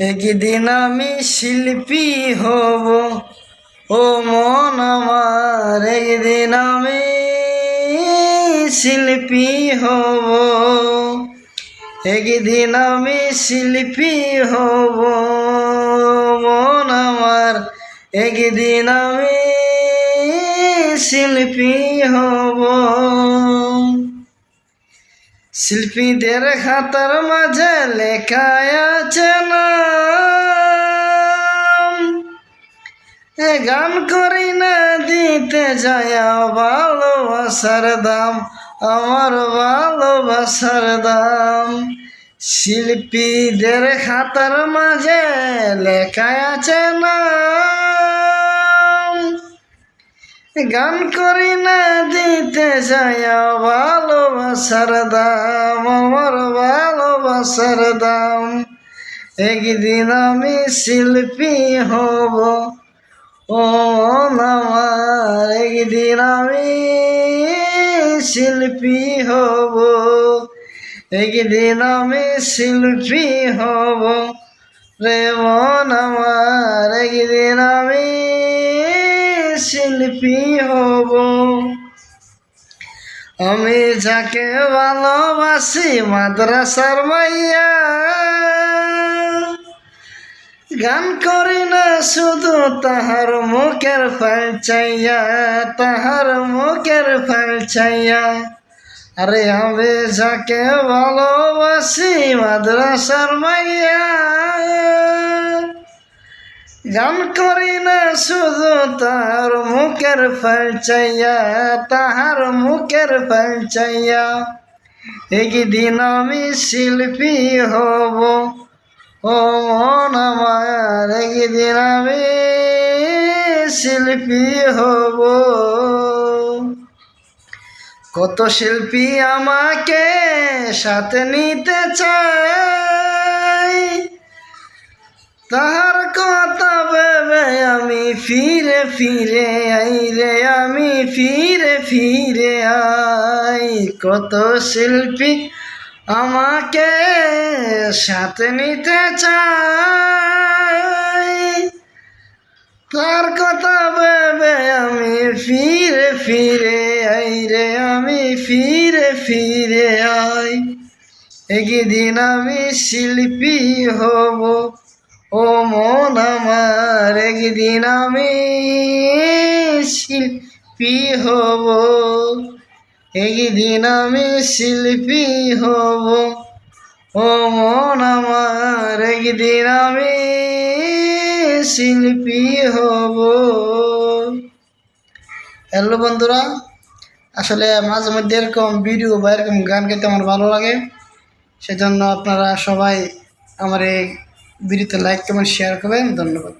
একদিন আমি শিল্পী হব। ও মন আমার, একদিন আমি শিল্পী হব। একদিন আমি শিল্পী হব। মন আমার, একদিন আমি শিল্পী হব। শিল্পীদের খাতার মাঝে লেখা আছে নাম। এ গান করি না, দিতে যায় ভালোবাসার দাম, আমার ভালোবাসার দাম। শিল্পীদের খাতার মাঝে লেখা আছে নাম। গান করি না দিতে যায় ভালোবাসার দাম, আমার ভালোবাসার দাম। একদিন আমি শিল্পী হব, ও আমার, একদিন আমি শিল্পী হব। একদিন আমি শিল্পী হব রে আমার, একদিন আমি শিল্পী হব। আমি যাকে ভালোবাসি মাদ্রাসার মাইয়া। গান করি না শুধু তাহার মুখের ফাল চাইয়া, তাহার মুখের ফাল চাইয়া। আরে আমি যাকে ভালোবাসি মাদ্রাসার মাইয়া। গান করি না শুধু তার মুখের ফল চাইয়া তাহার মুখের ফল চাইয়া একদিন আমি শিল্পী হব। ও মন আমার, একদিন আমি শিল্পী হব। কত শিল্পী আমাকে সাথে নিতে চায়, তাহার কথা আমি ফিরে ফিরে আই রে আমি ফিরে ফিরে আই। কত শিল্পী আমাকে সাথে নিতে চাই তার কথা ভেবে আমি ফিরে ফিরে আই রে আমি ফিরে ফিরে আই। একদিন আমি শিল্পী হব। ও মন আমার একদিন আমি শিল্পী হব। একদিন আমি শিল্পী হব। ও মন আমার একদিন আমি শিল্পী হব। হ্যালো বন্ধুরা, আসলে মাঝে মধ্যে এরকম ভিডিও বা এরকম গান গাইতে আমার ভালো লাগে, সেজন্য আপনারা সবাই আমার এই ভিডিওতে লাইক কমেন্ট শেয়ার করবেন। ধন্যবাদ।